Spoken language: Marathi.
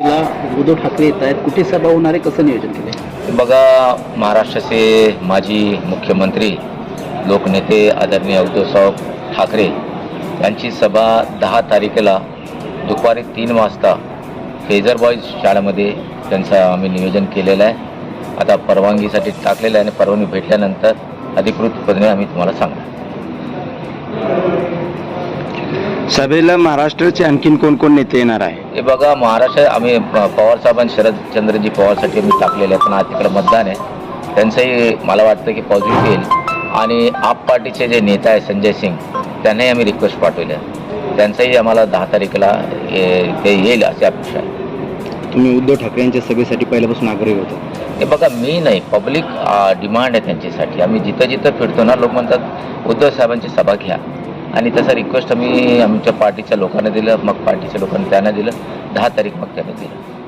उद्धव ठाकरे येत आहेत. कुठे सभा होणार आहे? कसं नियोजन केलं बघा महाराष्ट्राचे माजी मुख्यमंत्री लोकनेते आदरणीय उद्धवसाहेब ठाकरे यांची सभा दहा तारखेला दुपारी तीन वाजता फेजर बॉईज शाळेमध्ये त्यांचं आम्ही नियोजन केलेलं आहे. आता परवानगीसाठी टाकलेलं आहे आणि परवानगी भेटल्यानंतर अधिकृतपणे आम्ही तुम्हाला सांगणार. सभेला महाराष्ट्राचे आणखीन कोण कोण नेते येणार आहे? हे बघा महाराष्ट्र आम्ही पवार साहेबांनी शरदचंद्रजी पवारसाठी आम्ही टाकलेले पण आज तिकडं मतदान आहे. त्यांचंही मला वाटतं की पॉझिटिव्ह येईल. आणि आप पार्टीचे जे नेता आहे संजय सिंग त्यांनाही आम्ही रिक्वेस्ट पाठवल्या त्यांचंही आम्हाला दहा तारखेला ते येईल अशी अपेक्षा आहे. तुम्ही उद्धव ठाकरे यांच्या सभेसाठी पहिल्यापासून आग्रही होतो. हे बघा मी नाही पब्लिक डिमांड आहे त्यांच्यासाठी. आम्ही जिथं जिथं फिरतो ना लोक म्हणतात उद्धव साहेबांची सभा घ्या. आणि तसा रिक्वेस्ट आम्ही आमच्या पार्टीच्या लोकांना दिलं मग पार्टीच्या लोकांनी त्यांना दिलं. दहा तारीख मग त्यांना दिलं.